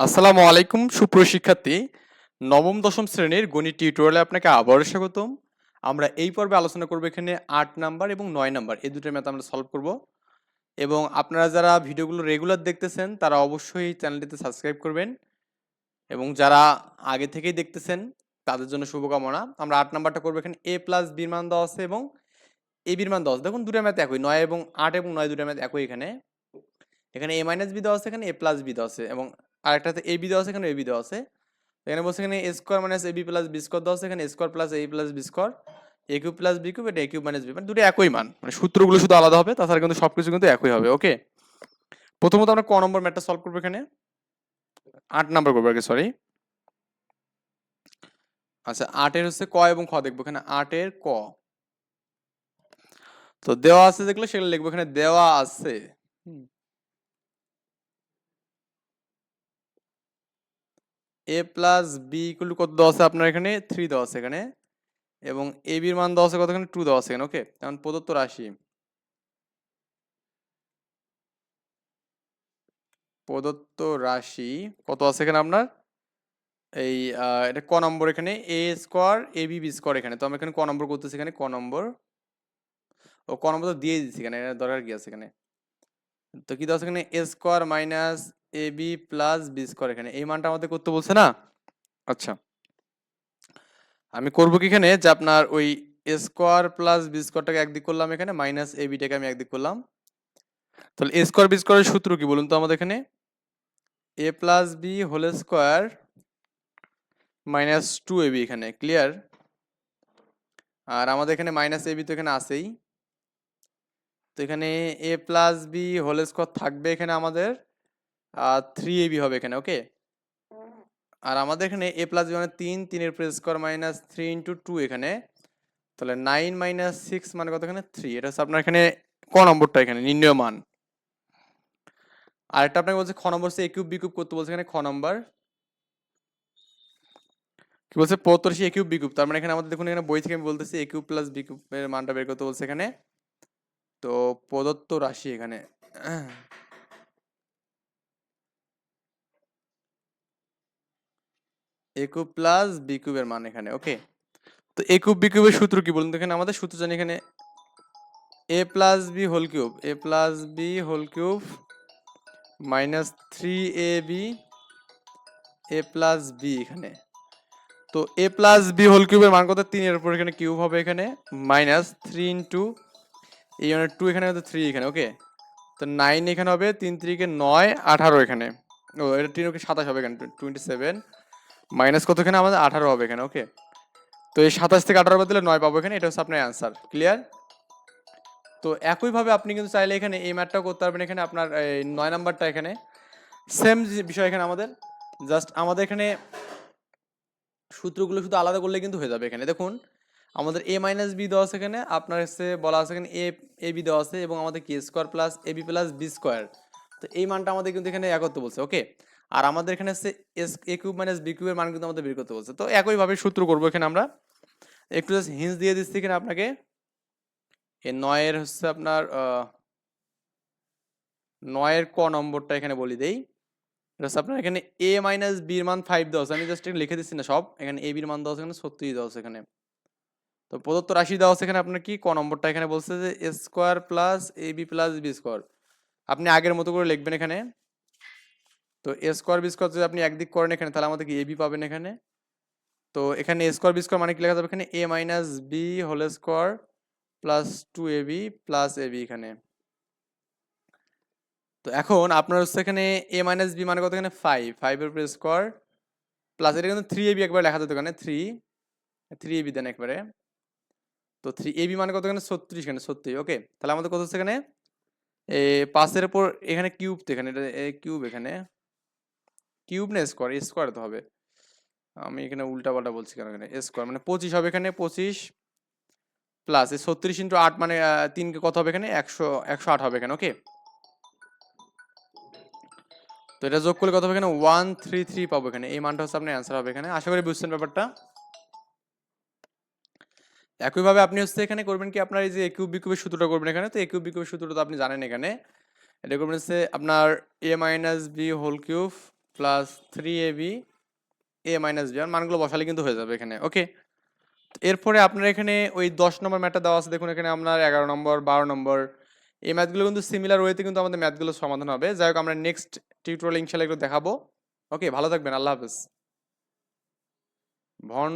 আসসালামু আলাইকুম, সুপ্রিয় শিক্ষার্থী। নবম, দশম শ্রেণির গণিত টিউটোরিয়ালে আপনাকে আবারও স্বাগতম। আমরা এই পর্বে আলোচনা করব এখানে আট নাম্বার এবং নয় নাম্বার। এই দুটো ম্যাথ আমরা সলভ করব। এবং আপনারা যারা ভিডিওগুলো রেগুলার দেখতেছেন, তারা অবশ্যই চ্যানেলটিতে সাবস্ক্রাইব করবেন। এবং যারা আগে থেকেই দেখতেছেন, তাদের জন্য শুভকামনা। আমরা আট নাম্বারটা করব এখানে। এ প্লাস বির মান দেওয়া আছে এবং এ বির মান আছে। দেখুন দুটো ম্যাথ একই। নয় এবং আট এবং নয় দুটো ম্যাথ একই এখানে। এখানে এ মাইনাস বি দেওয়া আছে, এখানে এ প্লাস বি দেওয়া আছে এবং আরেকটাতে এ বি দেওয়া আছে এখানে এ বি দেওয়া আছে। এখানে বলছে এখানে square minus A B plus B square দেওয়া আছে, এখানে square plus A plus B square A cube plus B cube এটা এ কিউব মাইনাস বি মানে দুটো একই মান। মানে সূত্রগুলো শুধু আলাদা হবে, তাছাড়া কিন্তু সব কিছু কিন্তু একই হবে, ওকে? প্রথমত আমরা ক নম্বর ম্যাথটা সলভ করব এখানে। আট নম্বর করব আগে সরি আচ্ছা আটের হচ্ছে ক এবং খ দেখব এখানে। আটের ক। তো দেওয়া আছে যেগুলো সেগুলো লিখব। এখানে দেওয়া আছে। হুম। A plus B equal to কত দেওয়া আছে আপনার এখানে? থ্রি দেওয়া আছে এখানে। এবং এ বির মান দেওয়া আছে কত এখানে? টু দেওয়া আছে এখানে ওকে এখন প্রদত্ত রাশি। প্রদত্ত রাশি কত আছে এখানে আপনার? এই এটা ক নম্বর এখানে? A square A B B square এখানে। তো আমরা এখানে ক নম্বর করতেছি এখানে? ক নম্বর। ও, ক নম্বর তো দিয়ে দিচ্ছি এখানে দরকার কি আছে এখানে? তো কি দেওয়া আছে এখানে? A square minus A B plus B square এখানে। এই মানটা আমাদের করতে বলছে না? আচ্ছা। আমি করব কি এখানে? যে আপনার ওই এ স্কোয়ার প্লাস বি স্কোয়ারটাকে একদিক করলাম এখানে মাইনাস এ বিটাকে আমি একদিক করলাম। তাহলে এ স্কোয়ার বি স্কোয়ারের সূত্র কি বলুন তো আমাদের এখানে? A plus B whole square minus two A B এখানে ক্লিয়ার আর আমাদের এখানে মাইনাস এ বি তো এখানে আছেই। তো এখানে A plus B whole square থাকবে এখানে আমাদের। থ্রি এ বি হবে এখানে ওকে আর আমাদের এখানে এ প্লাস বি মানে তিন, তিনের press square minus three into two এখানে। তাহলে নাইন মাইনাস সিক্স মানে কত এখানে? থ্রি এটা হচ্ছে আপনার এখানে ক নম্বরটা এখানে, নির্ণয় মান। আরেকটা আপনাকে বলছে খ নম্বর সে এ কিউব বি কিউব করতে বলছে এখানে খ নম্বর। কি বলছে? পঁয়ত্রিশ এ কিউব বি কিউব তার মানে এখানে আমাদের দেখুন, এখানে বই থেকে আমি বলতেছি এ কিউব প্লাস বি কিউবের মানটা বের করতে বলছে এখানে। তো প্রদত্ত রাশি এখানে। এ কিউব প্লাস বি কিউবের মান এখানে ওকে তো এ কিউব বি কিউবের সূত্র কি বলুন তো এখানে? আমাদের সূত্র জানি এখানে A plus B whole cube A plus B whole cube minus three A B A plus B এখানে। তো এ প্লাস বি হোল কিউবের মান কত? তিন এর উপর এখানে কিউব হবে এখানে মাইনাস থ্রি ইন্টু এই মানে টু এখানে থ্রি এখানে ওকে তো নাইন এখানে হবে, তিন তিরিকে নয়, আঠারো এখানে। ও, এটা তিন ওকে সাতাশ হবে এখানে টোয়েন্টি সেভেন মাইনাস কত এখানে আমাদের আঠারো হবে এখানে ওকে তো এই সাতাশ থেকে আঠারো বাদ দিলে নয় পাবো এখানে, এটা হচ্ছে আপনার অ্যান্সার ক্লিয়ার তো একইভাবে আপনি কিন্তু চাইলে এখানে এই ম্যাথটাও করতে পারবেন, এখানে আপনার এই নয় নাম্বারটা এখানে। সেম বিষয় এখানে আমাদের জাস্ট আমাদের এখানে সূত্রগুলো শুধু আলাদা করলে কিন্তু হয়ে যাবে এখানে। দেখুন, আমাদের এ মাইনাস বি দেওয়া আছে এখানে, আপনার হচ্ছে বলা আছে এখানে এ এ বি দেওয়া আছে এবং আমাদের কে square plus A B plus B square তো এই মানটা আমাদের কিন্তু এখানে একত্র বলছে ওকে আর আমাদের এখানে হচ্ছে এস এ কিউব মাইনাস বি কিউবের মান কিন্তু আমাদের বের করতে বলছে। তো একইভাবে সূত্র করব এখানে আমরা। একটু জাস্ট হিন্স দিয়ে দিচ্ছি এখানে আপনাকে। এ নয়ের হচ্ছে আপনার নয়ের ক নম্বরটা এখানে বলি দেই। এটা হচ্ছে আপনার এখানে এ মাইনাস বির মান ফাইভ দেওয়া আমি জাস্ট লিখে দিচ্ছি না সব। এখানে এ বির মান দেওয়া এখানে ছত্রিশ দেওয়া এখানে। তো প্রদত্ত রাশি দেওয়া এখানে আপনার কি? ক নম্বরটা এখানে বলছে যে A square plus A B plus B square আপনি আগের মতো করে লিখবেন এখানে। তো এ স্কোয়ার বি স্কোয়ার যদি আপনি একদিক করেন এখানে, তাহলে আমাদের কি এ বি পাবেন এখানে? তো এখানে এ স্কোয়ার বি স্কোয়ার মানে কি লেখা যাবে এখানে? A minus B whole square plus two A B plus A B এখানে। তো এখন আপনার হচ্ছে এখানে এ মাইনাস বি মানে কত এখানে? ফাইভ ফাইভের উপরে স্কোয়ার প্লাস এটা কিন্তু থ্রি এ বি একবার লেখা যেত এখানে three three A B then একবারে। তো থ্রি এ বি মানে কত এখানে? ছত্রিশ এখানে, ছত্রিশ। ওকে তাহলে আমাদের কত হচ্ছে এখানে? এ পাঁচের উপর এখানে কিউব তো এখানে, এটা কিউব এখানে। কিউব না স্কোয়ার স্কোয়ার তো হবে। আমি এখানে উল্টা পাল্টা বলছি কেন এখানে? স্কোয়ার মানে পঁচিশ হবে এখানে, পঁচিশ প্লাস এই ছত্রিশ ইন্টু আট মানে তিনকে কত হবে এখানে? একশো একশো আট হবে এখানে ওকে তো এটা যোগ করলে কত হবে এখানে? ওয়ান থ্রি থ্রি পাবো এখানে। এই মানটা হচ্ছে আপনার অ্যান্সার হবে এখানে। আশা করি বুঝছেন ব্যাপারটা। একইভাবে আপনি হচ্ছে এখানে করবেন কি? আপনার এই যে একিউব বিকিউবের সূত্রটা করবেন এখানে। তো একিউব বিকিউবের সূত্রটা আপনি জানেন এখানে। এটা করবেন হচ্ছে আপনার A minus B whole cube plus three A B A minus B মানগুলো বসালে কিন্তু হয়ে যাবে এখানে ওকে এরপরে আপনার এখানে ওই দশ নম্বর ম্যাটটা দেওয়া আছে, দেখুন এখানে আপনার এগারো নম্বর, বারো নম্বর, এই ম্যাথগুলো কিন্তু সিমিলার ওয়েতে কিন্তু আমাদের ম্যাথগুলো সমাধান হবে। যাই হোক, আমরা নেক্সট টিউটোরিয়াল ইনশাল্লাহ এগুলো দেখাবো ওকে ভালো থাকবেন, আল্লাহ হাফেজ। ভন